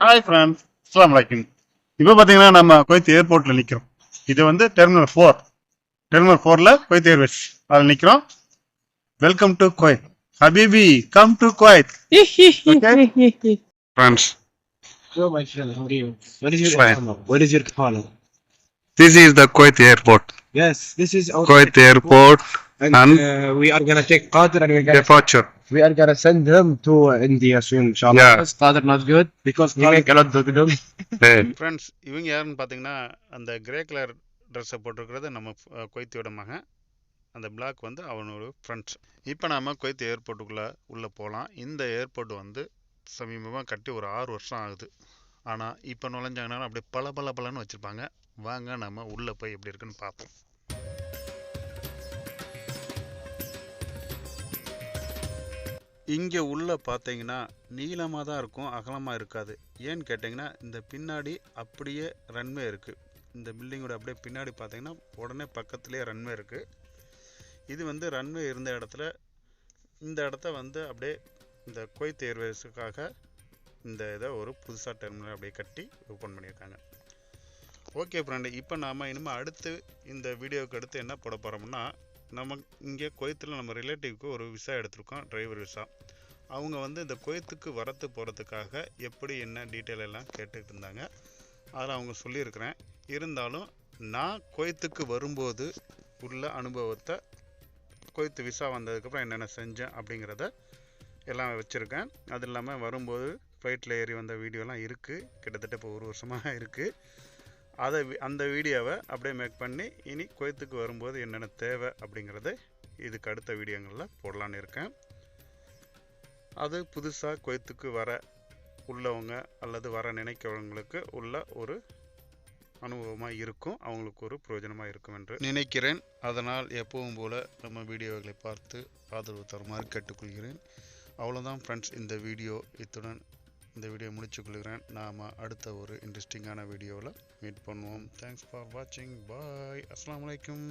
Hi friends அஸ்லாம் வலைக்கும் இப்போ பார்த்தீங்கன்னா நம்ம குவைத் ஏர்போர்ட்ல நிற்கிறோம் இது வந்து டெர்மினல் ஃபோர் டெர்மினல் ஃபோர்ல குவைத் ஏர்வேஸ் அதில் நிற்கிறோம் welcome to Kuwait ஹபீபி come to Kuwait friends? What is your is Kuwait airport Yes, this is our Kuwait airport and, and- uh, we are gonna take Qadir and we're gonna departure we are gonna send him to India soon, inshallah. Yeah. Yes, Qadir not good. Because he make a lot of them. Friends இவங்க யாருன்னு பார்த்தீங்கன்னா அந்த grey colour ட்ரெஸ்ஸை போட்டிருக்கிறது நம்ம அஹ், குவைத்தியோட மகன். அந்த black வந்து அவனோட ஃப்ரெண்ட்ஸ் இப்போ நாம குவைத் ஏர்போர்ட்டுக்குள்ளே உள்ளே போகலாம் இந்த ஏர்போர்ட் வந்து சமீபமாக கட்டி ஒரு ஆறு வருஷம் ஆகுது. ஆனால் இப்போ நுழைஞ்சாங்கன்னா அப்படியே பல பல பலன்னு வச்சுருப்பாங்க. வாங்க நம்ம உள்ளே போய் எப்படி இருக்குன்னு பார்ப்போம் இங்கே உள்ள பார்த்தீங்கன்னா நீளமாக தான் இருக்கும் அகலமாக இருக்காது. ஏன்னு கேட்டிங்கன்னா இந்த பின்னாடி அப்படியே ரன்வே இருக்குது இந்த பில்டிங்கோட அப்படியே பின்னாடி பார்த்தீங்கன்னா உடனே பக்கத்துலேயே ரன்வே இருக்குது இது வந்து ரன்வே இருந்த இடத்துல இந்த இடத்த வந்து அப்படியே இந்த குவைத் ஏர்வேஸுக்காக இந்த இதை ஒரு புதுசாக டெர்மினல் அப்படியே கட்டி ஓப்பன் பண்ணியிருக்காங்க. ஓகே ஃப்ரெண்டு இப்போ நாம் இனிமேல் அடுத்து இந்த வீடியோவுக்கு அடுத்து என்ன போட போகிறோம்னா நம்ம இங்கே குவைத்தில் நம்ம ரிலேட்டிவ்க்கு ஒரு விசா எடுத்திருக்கோம் டிரைவர் விசா அவங்க வந்து இந்த குவைத்துக்கு வரத்து போகிறதுக்காக எப்படி என்ன டீட்டெயில் எல்லாம் கேட்டுக்கிட்டு இருந்தாங்க. அதில் அவங்க சொல்லியிருக்கிறேன். இருந்தாலும் நான் குவைத்துக்கு வரும்போது உள்ள அனுபவத்தை குவைத்து விசா வந்ததுக்கப்புறம் என்னென்ன செஞ்சேன் அப்படிங்கிறத எல்லாம் வச்சுருக்கேன். அது இல்லாமல் வரும்போது ஃப்ளைட்டில் ஏறி வந்த வீடியோலாம் இருக்குது கிட்டத்தட்ட இப்போ ஒரு வருஷமாக இருக்குது அதை வி- அந்த வீடியோவை அப்படியே மேக் பண்ணி இனி குவைத்துக்கு வரும்போது என்னென்ன தேவை அப்படிங்கிறத இதுக்கு அடுத்த வீடியோங்களில் போடலான்னு இருக்கேன். அது புதுசாக குவைத்துக்கு வர உள்ளவங்க அல்லது வர நினைக்கிறவங்களுக்கு உள்ள ஒரு அனுபவமாக இருக்கும். அவங்களுக்கு ஒரு பிரயோஜனமாக இருக்கும் என்று நினைக்கிறேன். அதனால் எப்பவும் போல் நம்ம வீடியோக்களை பார்த்து ஆதரவு தருமாறு கேட்டுக்கொள்கிறேன். அவ்வளோதான் ஃப்ரெண்ட்ஸ் இந்த வீடியோ இத்துடன் இந்த வீடியோ முடிச்சுக்கொள்கிறேன். நாம் அடுத்த ஒரு இன்ட்ரெஸ்டிங்கான வீடியோவில் மீட் பண்ணுவோம். தேங்க்ஸ் ஃபார் வாட்சிங் பாய் அஸ்லாம் வலைக்கம்